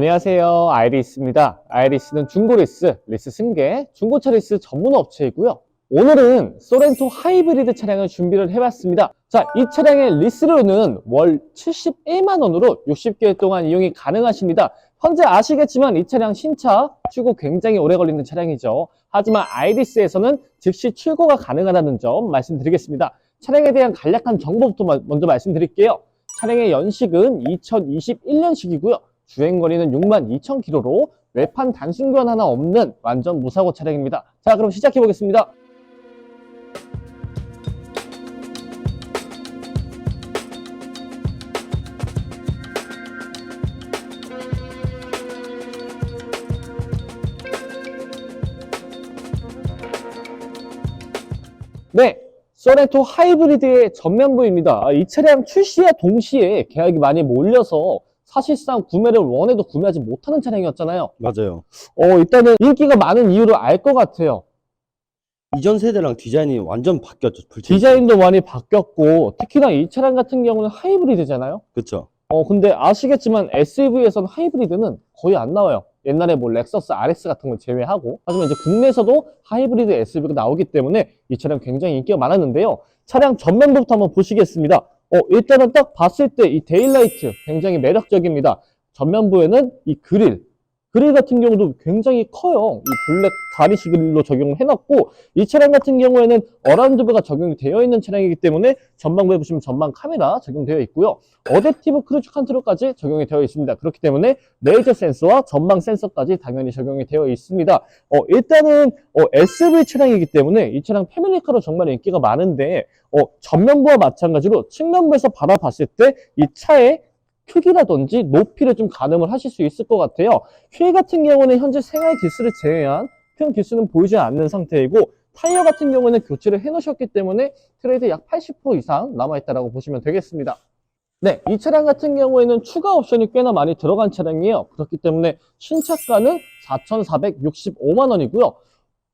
안녕하세요. 아이리스입니다. 아이리스는 중고리스, 리스 승계, 중고차 리스 전문 업체이고요. 오늘은 소렌토 하이브리드 차량을 준비를 해봤습니다. 자, 이 차량의 리스로는 월 71만 원으로 60개월 동안 이용이 가능하십니다. 현재 아시겠지만 이 차량 신차 출고 굉장히 오래 걸리는 차량이죠. 하지만 아이리스에서는 즉시 출고가 가능하다는 점 말씀드리겠습니다. 차량에 대한 간략한 정보부터 마- 먼저 말씀드릴게요. 차량의 연식은 2021년식이고요. 주행거리는 6만 2천 킬로로 외판 단순 교환 하나 없는 완전 무사고 차량입니다. 자, 그럼 시작해 보겠습니다. 네, 소렌토 하이브리드의 전면부입니다. 아, 이 차량 출시와 동시에 계약이 많이 몰려서 사실상 구매를 원해도 구매하지 못하는 차량이었잖아요. 맞아요. 어, 일단은 인기가 많은 이유를 알 것 같아요. 이전 세대랑 디자인이 완전 바뀌었죠. 불체. 디자인도 많이 바뀌었고, 특히나 이 차량 같은 경우는 하이브리드잖아요. 그쵸. 어, 근데 아시겠지만 SUV에서는 하이브리드는 거의 안 나와요. 옛날에 뭐 렉서스 RX 같은 걸 제외하고. 하지만 이제 국내에서도 하이브리드 SUV가 나오기 때문에 이 차량 굉장히 인기가 많았는데요. 차량 전면부터 한번 보시겠습니다. 어, 일단은 딱 봤을 때 이 데일라이트 굉장히 매력적입니다. 전면부에는 이 그릴, 그릴 같은 경우도 굉장히 커요. 이 블랙 가리시 그릴로 적용을 해놨고, 이 차량 같은 경우에는 어라운드브가 적용이 되어 있는 차량이기 때문에 전방부에 보시면 전방 카메라 적용되어 있고요. 어댑티브 크루즈 컨트롤까지 적용이 되어 있습니다. 그렇기 때문에 레이저 센서와 전방 센서까지 당연히 적용이 되어 있습니다. 어, 일단은 어, SUV 차량이기 때문에 이 차량 패밀리카로 정말 인기가 많은데 어, 전면부와 마찬가지로 측면부에서 바라봤을 때 이 차의 크기라든지 높이를 좀 가늠을 하실 수 있을 것 같아요. 휠 같은 경우는 현재 생활 기스를 제외한 큰 기스는 보이지 않는 상태이고 타이어 같은 경우는 교체를 해 놓으셨기 때문에 트레이드 약 80% 이상 남아있다고 보시면 되겠습니다. 네, 이 차량 같은 경우에는 추가 옵션이 꽤나 많이 들어간 차량이에요. 그렇기 때문에 신차가는 4,465만 원이고요.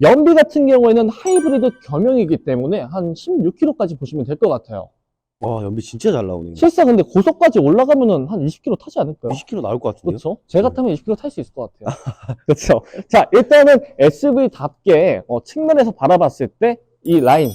연비 같은 경우에는 하이브리드 겸용이기 때문에 한 16km까지 보시면 될 것 같아요. 와, 연비 진짜 잘 나오네. 실상 근데 고속까지 올라가면은 한 20km 타지 않을까요? 20km 나올 것 같은데요? 그렇죠. 제가 타면 20km 탈 수 있을 것 같아요. 그렇죠. 자, 일단은 SUV답게 어, 측면에서 바라봤을 때 이 라인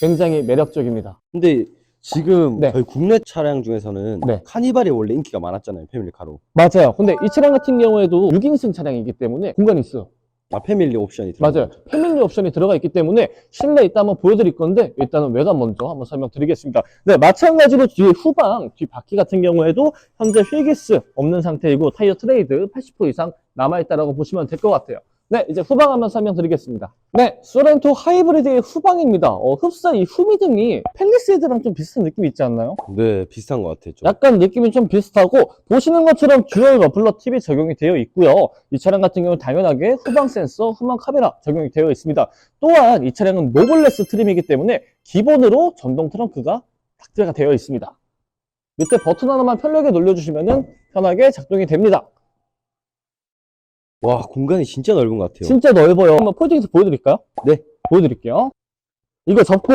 굉장히 매력적입니다. 근데 지금 네. 저희 국내 차량 중에서는 네. 카니발이 원래 인기가 많았잖아요. 패밀리카로. 맞아요. 근데 이 차량 같은 경우에도 6인승 차량이기 때문에 공간이 있어요. 아, 패밀리 옵션이 들어가 맞아요. 패밀리 옵션이 들어가 있기 때문에 실내 이따 한번 보여드릴 건데 일단은 외관 먼저 한번 설명드리겠습니다. 네, 마찬가지로 뒤에 후방, 뒤 바퀴 같은 경우에도 현재 휠기스 없는 상태이고 타이어 트레이드 80% 이상 남아있다라고 보시면 될 것 같아요. 네, 이제 후방 한번 설명드리겠습니다. 네, 소렌토 하이브리드의 후방입니다. 어, 흡사 이 후미등이 펠리세이드랑 좀 비슷한 느낌이 있지 않나요? 네, 비슷한 것 같아요. 좀. 약간 느낌이 좀 비슷하고 보시는 것처럼 듀얼 머플러 TV 적용이 되어 있고요. 이 차량 같은 경우는 당연하게 후방 센서, 후방 카메라 적용이 되어 있습니다. 또한 이 차량은 노블레스 트림이기 때문에 기본으로 전동 트렁크가 탑재가 되어 있습니다. 밑에 버튼 하나만 편하게 눌러주시면 편하게 작동이 됩니다. 와, 공간이 진짜 넓은 것 같아요. 진짜 넓어요. 한번 폴딩해서 보여드릴까요? 네. 보여드릴게요. 이거 접고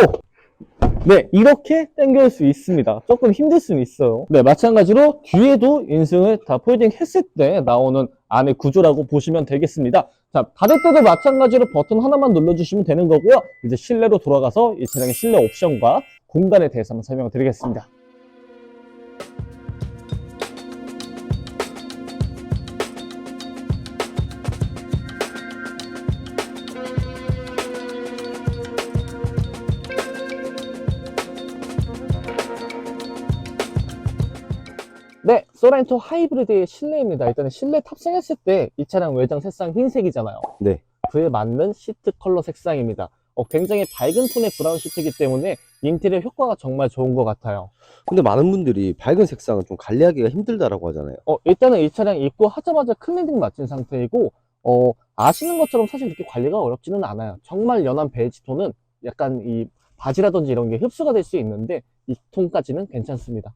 네 이렇게 당길 수 있습니다. 조금 힘들 수는 있어요. 네 마찬가지로 뒤에도 인승을 다 폴딩 했을 때 나오는 안의 구조라고 보시면 되겠습니다. 자 닫을 때도 마찬가지로 버튼 하나만 눌러주시면 되는 거고요. 이제 실내로 돌아가서 이 차량의 실내 옵션과 공간에 대해서 한번 설명을 드리겠습니다. 네, 소렌토 하이브리드의 실내입니다. 일단은 실내 탑승했을 때 이 차량 외장 색상 흰색이잖아요. 네. 그에 맞는 시트 컬러 색상입니다. 어, 굉장히 밝은 톤의 브라운 시트이기 때문에 인테리어 효과가 정말 좋은 것 같아요. 근데 많은 분들이 밝은 색상은 좀 관리하기가 힘들다라고 하잖아요. 어, 일단은 이 차량 입고 하자마자 클리닝 마친 상태이고, 어, 아시는 것처럼 사실 그렇게 관리가 어렵지는 않아요. 정말 연한 베이지 톤은 약간 이 바지라든지 이런 게 흡수가 될 수 있는데, 이 톤까지는 괜찮습니다.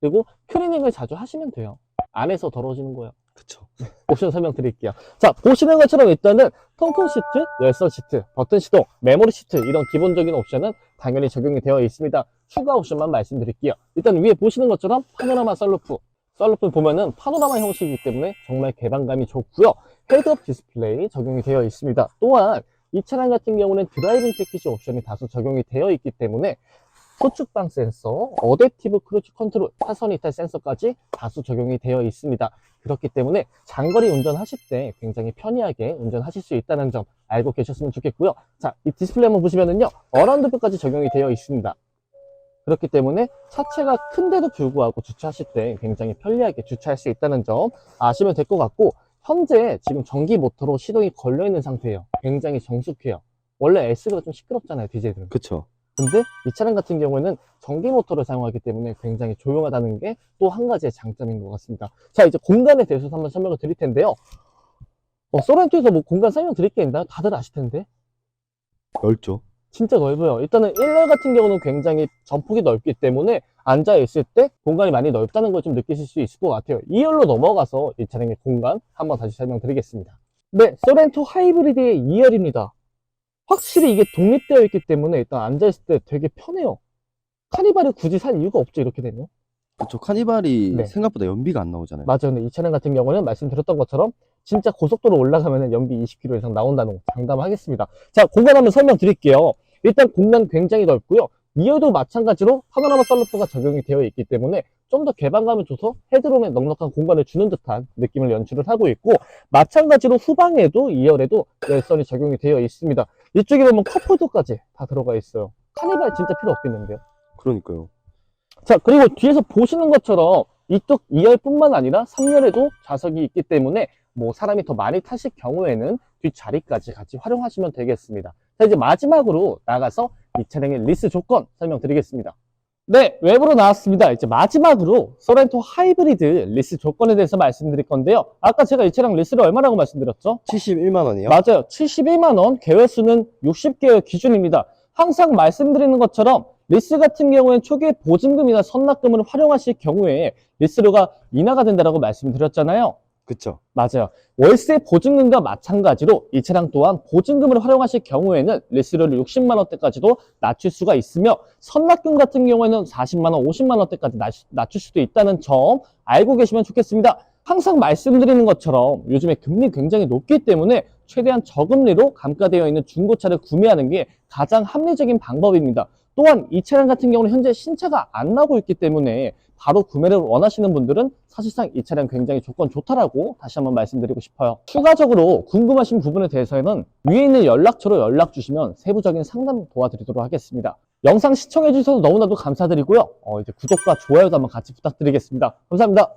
그리고 클리닝을 자주 하시면 돼요. 안에서 더러워지는 거예요. 그쵸. 옵션 설명드릴게요. 자, 보시는 것처럼 일단은 통풍 시트, 열선 시트, 버튼 시동, 메모리 시트 이런 기본적인 옵션은 당연히 적용이 되어 있습니다. 추가 옵션만 말씀드릴게요. 일단 위에 보시는 것처럼 파노라마 썬루프, 썰루프 보면은 파노라마 형식이기 때문에 정말 개방감이 좋고요. 헤드업 디스플레이 적용이 되어 있습니다. 또한 이 차량 같은 경우는 드라이빙 패키지 옵션이 다소 적용이 되어 있기 때문에 소축방 센서, 어댑티브 크루즈 컨트롤, 차선 이탈 센서까지 다수 적용이 되어 있습니다. 그렇기 때문에 장거리 운전하실 때 굉장히 편리하게 운전하실 수 있다는 점 알고 계셨으면 좋겠고요. 자, 이 디스플레이 한번 보시면은요, 어라운드뷰까지 적용이 되어 있습니다. 그렇기 때문에 차체가 큰데도 불구하고 주차하실 때 굉장히 편리하게 주차할 수 있다는 점 아시면 될 것 같고, 현재 지금 전기 모터로 시동이 걸려 있는 상태예요. 굉장히 정숙해요. 원래 SUV가 좀 시끄럽잖아요, 디젤들은. 그쵸. 근데 이 차량 같은 경우에는 전기 모터를 사용하기 때문에 굉장히 조용하다는 게 또 한 가지의 장점인 것 같습니다. 자, 이제 공간에 대해서 한번 설명을 드릴 텐데요. 어, 소렌토에서 뭐 공간 설명 드릴 게 있나요? 다들 아실 텐데. 넓죠. 진짜 넓어요. 일단은 1열 같은 경우는 굉장히 전폭이 넓기 때문에 앉아 있을 때 공간이 많이 넓다는 걸 좀 느끼실 수 있을 것 같아요. 2열로 넘어가서 이 차량의 공간 한번 다시 설명드리겠습니다. 네, 소렌토 하이브리드의 2열입니다. 확실히 이게 독립되어 있기 때문에 일단 앉아 있을 때 되게 편해요. 카니발을 굳이 살 이유가 없죠, 이렇게 되면. 그쵸. 카니발이 네. 생각보다 연비가 안 나오잖아요. 맞아요. 근데 이 차량 같은 경우는 말씀드렸던 것처럼 진짜 고속도로 올라가면 연비 20km 이상 나온다는 거 장담하겠습니다. 자, 공간 한번 설명드릴게요. 일단 공간 굉장히 넓고요. 2열도 마찬가지로 파노라마 썰루프가 적용이 되어 있기 때문에 좀 더 개방감을 줘서 헤드룸에 넉넉한 공간을 주는 듯한 느낌을 연출을 하고 있고 마찬가지로 후방에도 2열에도 열선이 적용이 되어 있습니다. 이쪽에 보면 컵홀더까지 다 들어가 있어요. 카니발 진짜 필요 없겠는데요. 그러니까요. 자, 그리고 뒤에서 보시는 것처럼 이쪽 2열뿐만 아니라 3열에도 좌석이 있기 때문에 뭐 사람이 더 많이 타실 경우에는 뒷자리까지 같이 활용하시면 되겠습니다. 자, 이제 마지막으로 나가서 이 차량의 리스 조건 설명드리겠습니다. 네, 외부로 나왔습니다. 이제 마지막으로 소렌토 하이브리드 리스 조건에 대해서 말씀드릴 건데요. 아까 제가 이 차량 리스를 얼마라고 말씀드렸죠? 71만 원이요? 맞아요. 71만 원, 개월수는 60개월 기준입니다. 항상 말씀드리는 것처럼 리스 같은 경우에는 초기에 보증금이나 선납금을 활용하실 경우에 리스료가 인하가 된다고 말씀드렸잖아요. 그쵸. 맞아요. 월세 보증금과 마찬가지로 이 차량 또한 보증금을 활용하실 경우에는 리스료를 60만 원대까지도 낮출 수가 있으며 선납금 같은 경우에는 40만 원, 50만 원대까지 낮- 낮출 수도 있다는 점 알고 계시면 좋겠습니다. 항상 말씀드리는 것처럼 요즘에 금리 굉장히 높기 때문에 최대한 저금리로 감가되어 있는 중고차를 구매하는 게 가장 합리적인 방법입니다. 또한 이 차량 같은 경우는 현재 신차가 안 나오고 있기 때문에 바로 구매를 원하시는 분들은 사실상 이 차량 굉장히 조건 좋다라고 다시 한번 말씀드리고 싶어요. 추가적으로 궁금하신 부분에 대해서는 위에 있는 연락처로 연락 주시면 세부적인 상담 도와드리도록 하겠습니다. 영상 시청해 주셔서 너무나도 감사드리고요. 어, 이제 구독과 좋아요도 한번 같이 부탁드리겠습니다. 감사합니다.